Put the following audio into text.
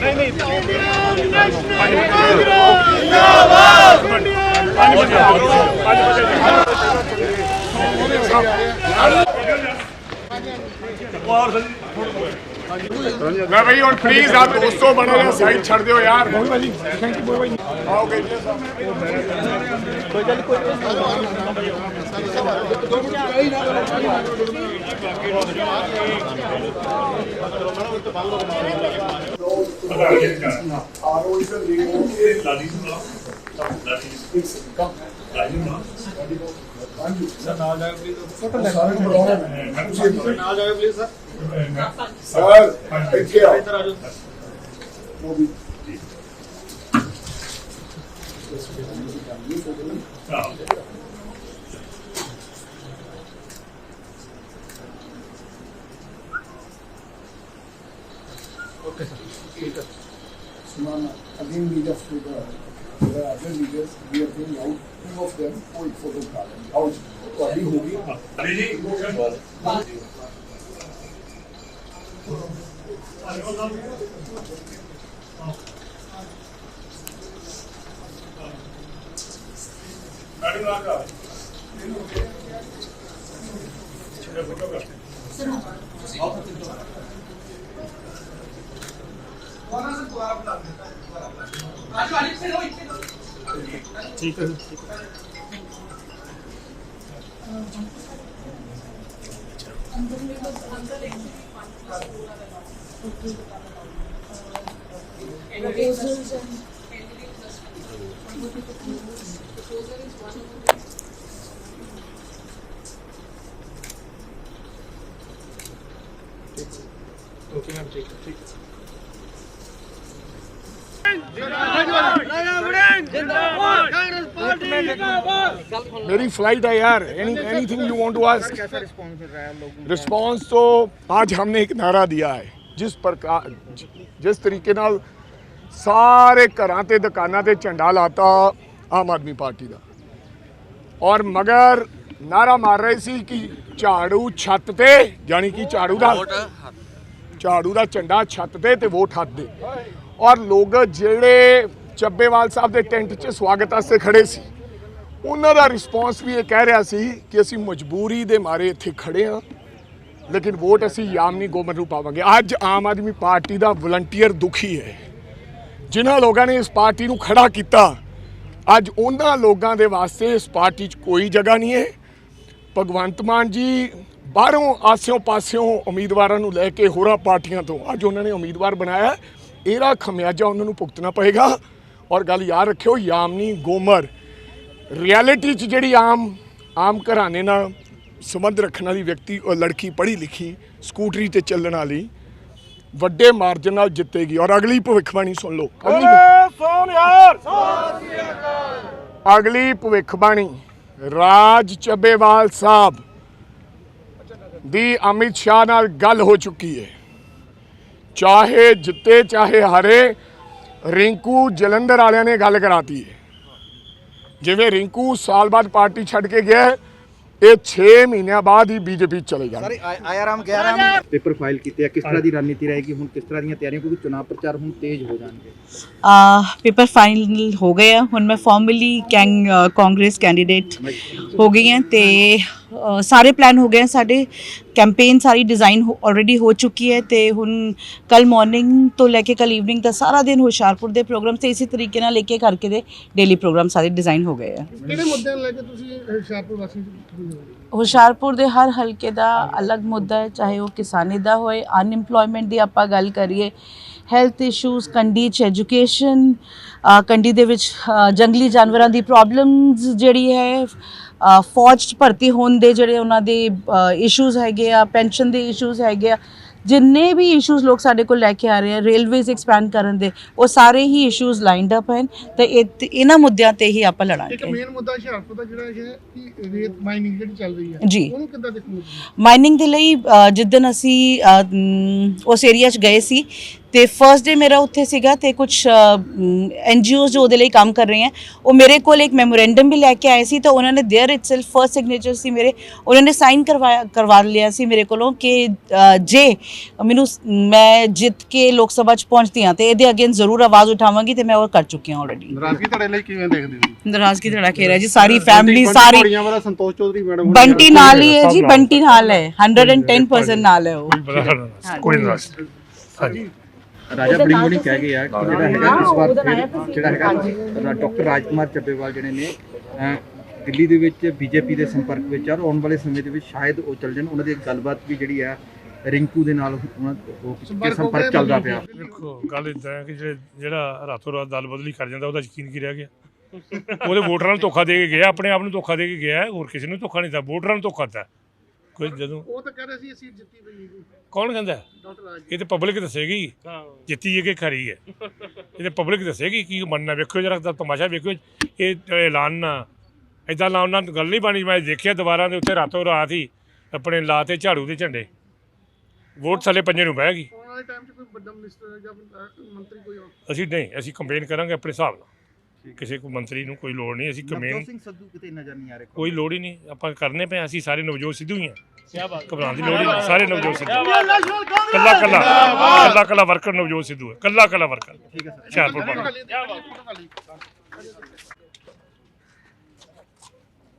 ਨਹੀਂ ਨਹੀਂ मैं भाई और प्लीज़ आप दोस्तों बने रहो साइड छोड़ दियो यार। That is fixed income. I do not. Sir ਨਾਲ ਜਾਇਓ ਪਲੀਜ਼ ਫੋਟੋ ਲੈ ਸਾਰੇ ਨੂੰ ਬੁਲਾਓ ਮੈਡਮ ਜੀ ਸਰ ਨਾਲ ਜਾਇਓ ਪਲੀਜ਼ ਸਰ ਸਰ ਇੱਥੇ ਆਓ ਇੱਧਰ ਆ ਜਾਓ ਉਹ ਵੀ ਜੀ ਓਕੇ ਸਰ ਠੀਕ ਹੈ ਸੁਮਾਨ ਅਗੇਨ ਲੀਡ ਆਫ ਟੂ ਦਾ religious via opinião, two of them foi fotografiada. Áudio. Ali ruim. Ali ruim. Olha ali, você não entendeu. ਠੀਕ ਹੈ Proposals and proposal is one of the okay ma'am ਠੀਕ ਠੀਕ ਜਿੰਦਾਬਾਦ ਜਿੰਦਾਬਾਦ मेरी flight है यार any anything you want to ask कैसा रिस्पांस मिल रहा है लोगों रिस्पांस तो आज हमने एक नारा दिया है ਜਿਸ ਪ੍ਰਕਾਰ ਜਿਸ ਤਰੀਕੇ ਨਾਲ ਸਾਰੇ ਘਰਾਂ ਤੇ ਦੁਕਾਨਾਂ ਤੇ ਝੰਡਾ ਲਾਤਾ ਆਮ ਆਦਮੀ ਪਾਰਟੀ ਦਾ ਔਰ ਮਗਰ ਨਾਰਾ ਮਾਰ ਰਹੇ ਸੀ ਕਿ ਝਾੜੂ ਛੱਤ ਤੇ ਯਾਨੀ ਕਿ ਝਾੜੂ ਦਾ ਝਾੜੂ ਦਾ ਝੰਡਾ ਛੱਤ ਤੇ ਤੇ ਵੋਟ ਹੱਥ ਦੇ ਔਰ ਲੋਕ ਜਿਹੜੇ ਚੱਬੇਵਾਲ ਸਾਹਿਬ ਦੇ ਟੈਂਟ 'ਚ ਸਵਾਗਤ ਵਾਸਤੇ ਖੜੇ ਸੀ। ਉਹਨਾਂ ਦਾ ਰਿਸਪੌਂਸ ਵੀ ਇਹ ਕਹਿ ਰਿਹਾ ਸੀ ਕਿ ਅਸੀਂ ਮਜਬੂਰੀ ਦੇ ਮਾਰੇ ਇੱਥੇ ਖੜੇ ਹਾਂ, ਲੇਕਿਨ ਵੋਟ ਅਸੀਂ ਯਾਮਨੀ ਗੋਮਰ ਨੂੰ ਪਾਵਾਂਗੇ। ਅੱਜ ਆਮ ਆਦਮੀ ਪਾਰਟੀ ਦਾ ਵਲੰਟੀਅਰ ਦੁਖੀ ਹੈ। ਜਿਨ੍ਹਾਂ ਲੋਕਾਂ ਨੇ ਇਸ ਪਾਰਟੀ ਨੂੰ ਖੜਾ ਕੀਤਾ, ਅੱਜ ਉਹਨਾਂ ਲੋਕਾਂ ਦੇ ਵਾਸਤੇ ਇਸ ਪਾਰਟੀ 'ਚ ਕੋਈ ਜਗ੍ਹਾ ਨਹੀਂ ਹੈ। ਭਗਵੰਤ ਮਾਨ ਜੀ ਬਾਹਰੋਂ ਆਸਿਓਂ ਪਾਸਿਓਂ ਉਮੀਦਵਾਰਾਂ ਨੂੰ ਲੈ ਕੇ ਹੋਰਾਂ ਪਾਰਟੀਆਂ ਤੋਂ ਅੱਜ ਉਹਨਾਂ ਨੇ ਉਮੀਦਵਾਰ ਬਣਾਇਆ। ਇਹਦਾ ਖਮਿਆਜਾ ਉਹਨਾਂ ਨੂੰ ਭੁਗਤਣਾ ਪਏਗਾ। ਔਰ ਗੱਲ ਯਾਦ ਰੱਖਿਓ ਯਾਮਨੀ ਗੋਮਰ ਰਿਐਲਿਟੀ 'ਚ ਜਿਹੜੀ ਆਮ ਆਮ ਘਰਾਣੇ ਨਾਲ ਸੰਬੰਧ ਰੱਖਣ ਵਾਲੀ ਵਿਅਕਤੀ ਉਹ ਲੜਕੀ ਪੜ੍ਹੀ ਲਿਖੀ ਸਕੂਟਰੀ ਤੇ ਚੱਲਣ ਵਾਲੀ ਵੱਡੇ ਮਾਰਜਨ ਨਾਲ ਜਿੱਤੇਗੀ। ਔਰ ਅਗਲੀ ਭਵਿੱਖਬਾਣੀ ਸੁਣ ਲਓ। ਅਗਲੀ ਸੋਨ ਯਾਰ! ਅਗਲੀ ਭਵਿੱਖਬਾਣੀ ਰਾਜ ਚੱਬੇਵਾਲ ਸਾਹਿਬ ਦੀ ਅਮਿਤ ਸ਼ਾਹ ਨਾਲ ਗੱਲ ਹੋ ਚੁੱਕੀ ਹੈ। ਚਾਹੇ ਜਿੱਤੇ ਚਾਹੇ ਹਾਰੇ ਰਿੰਕੂ ਜਲੰਧਰ ਵਾਲਿਆਂ ਨੇ ਗੱਲ ਕਰਾਤੀ। ਹੈ ਜਿਵੇਂ ਰਿੰਕੂ ਸਾਲ ਬਾਅਦ ਪਾਰਟੀ ਛੱਡ ਕੇ ਗਿਆ ਇਹ 6 ਮਹੀਨਿਆਂ ਬਾਅਦ ਹੀ ਬੀਜੇਪੀ ਚਲੇ ਜਾਣਗੇ। ਸਰ ਆਇਆਰਾਮ ਗਿਆ ਰਾਮ ਪੇਪਰ ਫਾਈਲ ਕੀਤੇ ਆ ਕਿਸ ਤਰ੍ਹਾਂ ਦੀ ਰਣਨੀਤੀ ਰਹੇਗੀ ਹੁਣ ਕਿਸ ਤਰ੍ਹਾਂ ਦੀਆਂ ਤਿਆਰੀਆਂ ਕਿਉਂਕਿ ਚੋਣ ਪ੍ਰਚਾਰ ਹੁਣ ਤੇਜ਼ ਹੋ ਜਾਣਗੇ। ਪੇਪਰ ਫਾਈਨਲ ਹੋ ਗਏ ਆ। ਹੁਣ ਮੈਂ ਫਾਰਮਲੀ ਕੈਂਗ ਕਾਂਗਰਸ ਕੈਂਡੀਡੇਟ ਹੋ ਗਈ ਹਾਂ ਤੇ ਸਾਰੇ ਪਲਾਨ ਹੋ ਗਏ ਆ ਸਾਡੇ ਕੈਂਪੇਨ ਸਾਰੀ ਡਿਜ਼ਾਈਨ ਆਲਰੇਡੀ ਹੋ ਚੁੱਕੀ ਹੈ ਤੇ ਹੁਣ ਕੱਲ ਮਾਰਨਿੰਗ ਤੋਂ ਲੈ ਕੇ ਕੱਲ ਈਵਨਿੰਗ ਤੱਕ ਸਾਰਾ ਦਿਨ ਹੁਸ਼ਿਆਰਪੁਰ ਦੇ ਪ੍ਰੋਗਰਾਮ ਤੇ ਇਸੇ ਤਰੀਕੇ ਨਾਲ ਲੈ ਕੇ ਕਰਕੇ ਦੇ ਡੇਲੀ ਪ੍ਰੋਗਰਾਮ ਸਾਰੇ ਡਿਜ਼ਾਈਨ ਹੋ ਗਏ ਆ। ਕਿਹੜੇ ਮੁੱਦਿਆਂ ਨੂੰ ਲੈ ਕੇ ਤੁਸੀਂ ਹੁਸ਼ਿਆਰਪੁਰ ਵਾਸੀ ਹੁਸ਼ਿਆਰਪੁਰ ਦੇ ਹਰ ਹਲਕੇ ਦਾ ਅਲੱਗ ਮੁੱਦਾ ਹੈ, ਚਾਹੇ ਉਹ ਕਿਸਾਨੀ ਦਾ ਹੋਏ ਅਨਇੰਪਲੋਇਮੈਂਟ ਦੀ ਆਪਾਂ ਗੱਲ ਕਰੀਏ ਹੈਲਥ ਇਸ਼ੂਜ਼ ਕੰਡੀ ਚ ਐਜੂਕੇਸ਼ਨ ਕੰਡੀ ਦੇ ਵਿੱਚ ਜੰਗਲੀ ਜਾਨਵਰਾਂ ਦੀ ਪ੍ਰੋਬਲਮਸ ਜਿਹੜੀ ਹੈ ਫੌਜ 'ਚ ਭਰਤੀ ਹੋਣ ਦੇ ਜਿਹੜੇ ਉਹਨਾਂ ਦੇ ਇਸ਼ੂਜ਼ ਹੈਗੇ ਆ ਪੈਨਸ਼ਨ ਦੇ ਇਸ਼ੂਜ਼ ਹੈਗੇ ਆ ਜਿੰਨੇ ਵੀ ਇਸ਼ੂਜ਼ ਲੋਕ ਸਾਡੇ ਕੋਲ ਲੈ ਕੇ ਆ ਰਹੇ ਆ ਰੇਲਵੇਜ਼ ਐਕਸਪੈਂਡ ਕਰਨ ਦੇ ਉਹ ਸਾਰੇ ਹੀ ਇਸ਼ੂਜ਼ ਲਾਈਨਡ ਅਪ ਹਨ ਤੇ ਇਹ- ਤੇ ਇਹਨਾਂ ਮੁੱਦਿਆਂ ਤੇ ਹੀ ਆਪਾਂ ਇੱਕ ਲੜਾਂਗੇ ਮੇਨ ਮੁੱਦਾ ਹੁਸ਼ਿਆਰਪੁਰ ਦਾ ਜਿਹੜਾ ਹੈ ਕਿ ਰੇਤ ਮਾਈਨਿੰਗ ਜਿਹੜੀ ਚੱਲ ਰਹੀ ਹੈ ਜੀ। ਉਹਨੂੰ ਕਿੱਦਾਂ ਦੇਖੋਗੇ ਮਾਈਨਿੰਗ ਦੇ ਲਈ ਅ, ਜਿੱਦਣ ਅਸੀਂ ਅ, ਮ, ਉਸ ਏਰੀਆ 'ਚ ਗਏ ਸੀ ਤੇ ਫਰਸਟ ਡੇ ਮੇਰਾ ਉੱਥੇ ਸੀਗਾ ਤੇ ਕੁਝ ਐਨਜੀਓਜ਼ ਜੋ ਉਹਦੇ ਲਈ ਕੰਮ ਕਰ ਰਹੇ ਹੈ ਉਹ ਮੇਰੇ ਕੋਲ ਇੱਕ ਮੈਮੋਰੈਂਡਮ ਵੀ ਲੈ ਕੇ ਆਏ ਸੀ ਤਾਂ ਉਹਨਾਂ ਨੇ देयर ਇਟਸੈਲਫ ਫਰਸਟ ਸਿਗਨੇਚਰ ਸੀ ਮੇਰੇ ਉਹਨਾਂ ਨੇ ਸਾਈਨ ਕਰਵਾਇਆ ਕਰਵਾ ਲਿਆ ਸੀ ਮੇਰੇ ਕੋਲੋਂ ਕਿ ਅ, ਜੇ ਮੈਨੂੰ ਸ- ਮੈਂ ਜਿੱਤ ਕੇ ਲੋਕ ਸਭਾ ਚ ਪਹੁੰਚਦੀ ਹਾਂ ਤੇ ਇਹਦੇ ਅਗੇਨ ਜ਼ਰੂਰ ਆਵਾਜ਼ ਉਠਾਵਾਂਗੀ ਤੇ ਮੈਂ ਉਹ ਕਰ ਚੁੱਕੀ ਹਾਂ ਆਲਰੇਡੀ ਨਾਰਾਜ਼ਗੀ ਤੁਹਾਡੇ ਲਈ ਕਿਵੇਂ ਦੇਖਦੇ ਹੋ ਨਾਰਾਜ਼ਗੀ ਧੜਾ ਕੇ ਰਿਹਾ ਜੀ ਸਾਰੀ ਫੈਮਿਲੀ ਸਾਰੀ ਬੜੀਆਂ ਵਾਲਾ ਸੰਤੋਸ਼ ਚੌਧਰੀ ਮੈਡਮ ਬੰਟੀ ਨਾਲ ਹੀ ਹੈ ਜੀ ਬੰਟੀ ਨਾਲ ਹੈ 110% ਨਾਲ ਹੈ ਉਹ ਕੋਈ ਨਿਰਾਸ਼ ਹਾਂਜੀ ਰਾਜਾ ਬੜਿੰਗ ਹੋਣੀ ਕਹਿ ਗਏ ਆ ਕਿ ਜਿਹੜਾ ਹੈਗਾ ਇਸ ਵਾਰ ਫਿਰ ਜਿਹੜਾ ਹੈਗਾ ਡਾਕਟਰ ਰਾਜਕੁਮਾਰ ਚੱਬੇਵਾਲ ਜਿਹੜੇ ਨੇ ਦਿੱਲੀ ਦੇ ਵਿੱਚ ਬੀਜੇਪੀ ਦੇ ਸੰਪਰਕ ਵਿੱਚ ਆ ਔਰ ਆਉਣ ਵਾਲੇ ਸਮੇਂ ਦੇ ਵਿੱਚ ਸ਼ਾਇਦ ਉਹ ਚੱਲ ਜਾਣ। ਉਹਨਾਂ ਦੀ ਗੱਲਬਾਤ ਵੀ ਜਿਹੜੀ ਆ ਰਿੰਕੂ ਦੇ ਨਾਲ ਉਹਨਾਂ ਉਹ ਕੇ ਸੰਪਰਕ ਚੱਲਦਾ ਪਿਆ। ਦੇਖੋ ਗੱਲ ਇਦਾਂ ਹੈ ਕਿ ਜਿਹੜੇ ਜਿਹੜਾ ਰਾਤੋਂ ਰਾਤ ਦਲ ਬਦਲੀ ਕਰ ਜਾਂਦਾ ਉਹਦਾ ਯਕੀਨ ਕੀ ਰਹਿ ਗਿਆ? ਉਹਦੇ ਵੋਟਰਾਂ ਨੂੰ ਧੋਖਾ ਦੇ ਕੇ ਗਿਆ ਆਪਣੇ ਆਪ ਨੂੰ ਧੋਖਾ ਦੇ ਕੇ ਗਿਆ ਹੋਰ ਕਿਸੇ ਨੂੰ ਧੋਖਾ ਨਹੀਂ ਦਿੱਤਾ। ਵੋਟਰਾਂ ਨੂੰ ਧੋਖਾ ਦਿੱਤਾ। ਕੋਈ ਜਦੋਂ ਉਹ ਤਾਂ ਕਹਿ ਰਹੇ ਸੀ ਅਸੀਂ ਜਿੱਤੀ ਪਈ ਜੀ ਕੌਣ ਕਹਿੰਦਾ? ਹੈ? ਡਾਕਟਰ ਰਾਜ ਇਹ ਤੇ ਪਬਲਿਕ ਦੱਸੇਗੀ। ਜਿੱਤੀ ਹੈ ਕਿ ਖਰੀ ਹੈ? ਇਹ ਤੇ ਪਬਲਿਕ ਦੱਸੇਗੀ ਕੀ ਮੰਨਣਾ ਵੇਖੋ ਜਰਾ ਤਾਂ ਤਮਾਸ਼ਾ ਵੇਖੋ ਇਹ ਐਲਾਨ ਨਾ ਇਦਾਂ ਨਾਲ ਗੱਲ ਨਹੀਂ ਬਣੀ। ਮੈਂ ਦੇਖਿਆ ਦੀਵਾਰਾਂ ਦੇ ਉੱਤੇ ਰਾਤੋਂ ਰਾਤ ਹੀ ਆਪਣੇ ਲਾ ਤੇ ਝਾੜੂ ਦੇ ਝੰਡੇ। ਵੋਟ ਥੱਲੇ ਪੰਜੇ ਨੂੰ ਬਹਿ ਗਈ। ਆਉਣ ਵਾਲੇ ਟਾਈਮ 'ਚ ਕੋਈ ਵੱਡਾ ਮਿਨਿਸਟਰ ਜਾਂ ਅਹ, ਮੰਤਰੀ ਕੋਈ ਹੋਰ? ਅਸੀਂ ਨਹੀਂ ਅਸੀਂ ਕੰਪੇਨ ਕਰਾਂਗੇ ਆਪਣੇ ਹਿਸਾਬ ਨਾਲ। ਕਿਸੇ ਕੋ ਮੰਤਰੀ ਨੂੰ ਕੋਈ ਲੋੜ ਨਹੀਂ ਅਸੀਂ ਕੰਪੇਨ ਸਿੰਘ ਸੱਧੂ ਕਿਤੇ ਨਜ਼ਰ ਨਹੀਂ ਆ ਰਹੇ। ਕੋਈ ਲੋੜ ਹੀ ਨਹੀਂ। ਆਪਾਂ ਕਰਨੇ ਪਏ ਹਾਂ, ਅਸੀਂ ਸਾਰੇ ਨਵਜੋਤ ਸਿੱਧੂ ਹੀ ਹਾਂ। ਘਬਰਾਉਣ ਦੀ ਲੋੜ ਹੀ ਨਹੀਂ। ਸਾਰੇ ਨਵਜੋਤ ਸਿੱਧੂ। ਕੱਲਾ ਕੱਲਾ ਕੱਲਾ ਕੱਲਾ ਵਰਕਰ ਨਵਜੋਤ ਸਿੱਧੂ ਹੈ। ਕੱਲਾ ਕੱਲਾ ਵਰਕਰ। ਠੀਕ ਹੈ ਸਰ। ਹੁਸ਼ਿਆਰਪੁਰ ਪਾਣਾ